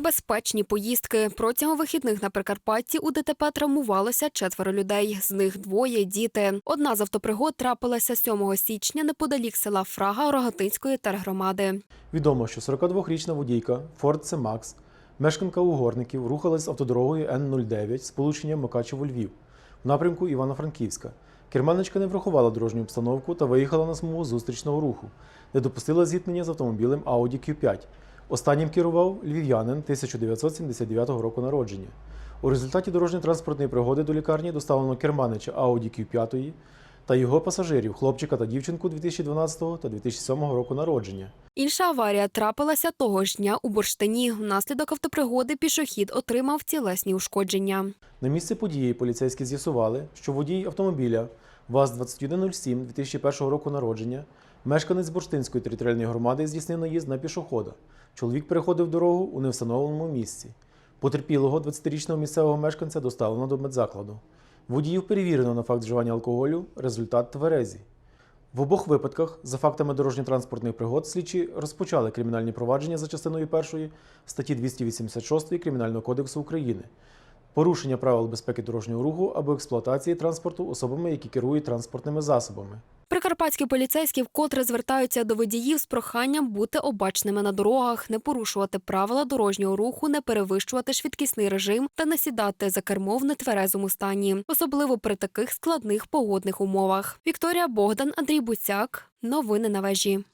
Небезпечні поїздки протягом вихідних на Прикарпатті у ДТП травмувалося четверо людей. З них двоє діти. Одна з автопригод трапилася 7 січня неподалік села Фрага Рогатинської тергромади. Відомо, що 42-річна водійка Ford C-Max, мешканка угорників, рухалась автодорогою Н-09 з полученням Мукачево-Львів в напрямку Івано-Франківська. Керманичка не врахувала дорожню обстановку та виїхала на смугу зустрічного руху, де допустила зіткнення з автомобілем Audi Q5. Останнім керував львів'янин 1979 року народження. У результаті дорожньо-транспортної пригоди до лікарні доставлено керманича Audi Q5 та його пасажирів, хлопчика та дівчинку 2012 та 2007 року народження. Інша аварія трапилася того ж дня у Бурштині. Внаслідок автопригоди пішохід отримав тілесні ушкодження. На місці події поліцейські з'ясували, що водій автомобіля ВАЗ-2107 2001 року народження, мешканець Бурштинської територіальної громади здійснив наїзд на пішохода. Чоловік переходив дорогу у невстановленому місці. Потерпілого 20-річного місцевого мешканця доставлено до медзакладу. Водіїв перевірено на факт вживання алкоголю, результат тверезі. В обох випадках, за фактами дорожньо-транспортних пригод, слідчі розпочали кримінальні провадження за частиною першої статті 286 Кримінального кодексу України порушення правил безпеки дорожнього руху або експлуатації транспорту особами, які керують транспортними засобами. Прикарпатські поліцейські вкотре звертаються до водіїв з проханням бути обачними на дорогах, не порушувати правила дорожнього руху, не перевищувати швидкісний режим та не сідати за кермо в нетверезому стані, особливо при таких складних погодних умовах. Вікторія Богдан, Андрій Буцяк. Новини на вежі.